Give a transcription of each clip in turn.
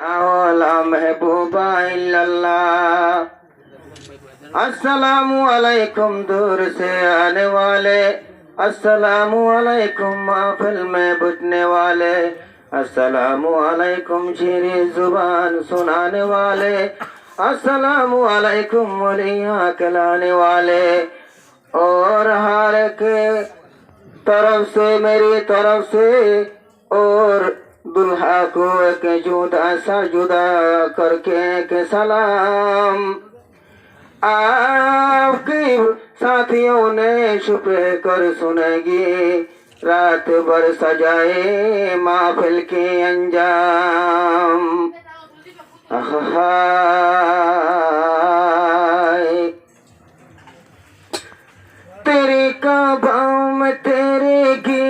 لا محبوبا الا اللہ السلام علیکم دور سے آنے والے السلام علیکم محفل میں بٹنے والے السلام علیکم شیری زبان سنانے والے السلام علیکم ولیاں کلانے والے اور ہر کے طرف سے میری طرف سے اور دلہا کو ایک جودہ سا جودہ کر کے ایک سلام۔ آپ کی ساتھیوں نے شپے کر سنے گی۔ رات بھر سجائے محفل کی انجام۔ تیری کعبہ میں تیرے گی۔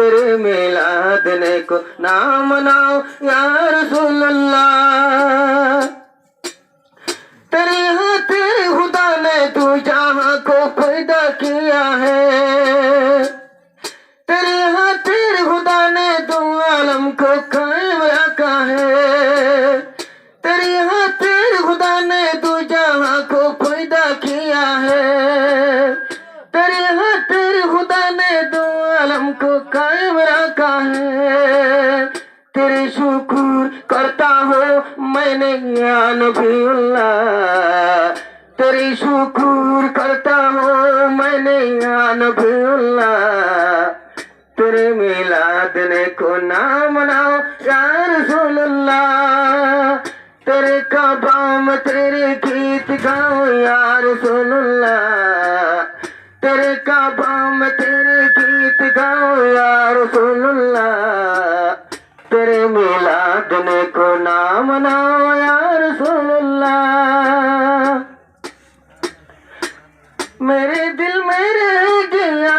تیرے میلاد نے کو نام مناؤ یا رسول اللہ۔ تیرے ہاتھ خدا نے تو جہاں کو پیدا کیا ہے۔ تیرے ہاتھ خدا نے تو عالم کو قائم رکھا ہے۔ تیرے ہاتھ خدا نے تو جہاں کو پیدا کیا ہے۔ تیرے ہاتھ خدا نے تو عالم کو قائم ہے تیرے شکر کرتا ہوں، میں نے یا نبی اللہ تیری شکر کرتا ہوں، میں نے یا نبی اللہ تیرے میلاد نے کو نہ مناؤ یا رسول اللہ تیرے کعبہ میں تیرے گیت گاؤں، یا رسول اللہ تیرے کعبہ میں বানাও রসুল্লাহ মেরে দিল মেরে গিয়া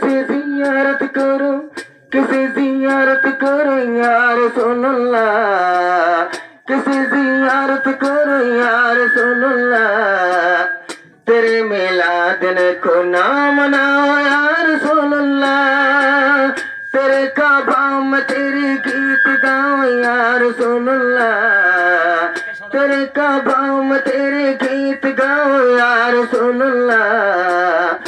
کسے زیارت کرو، کسے زیارت کرو یا رسول اللہ، کسے زیارت کرو یا رسول اللہ۔ تیرے میلاد نے کو نہ مناؤ یا رسول اللہ۔ تیرے کعبہ میں تیری گیت گاؤں یا رسول اللہ۔ تیرے کعبہ میں تیری گیت گاؤں یا رسول اللہ۔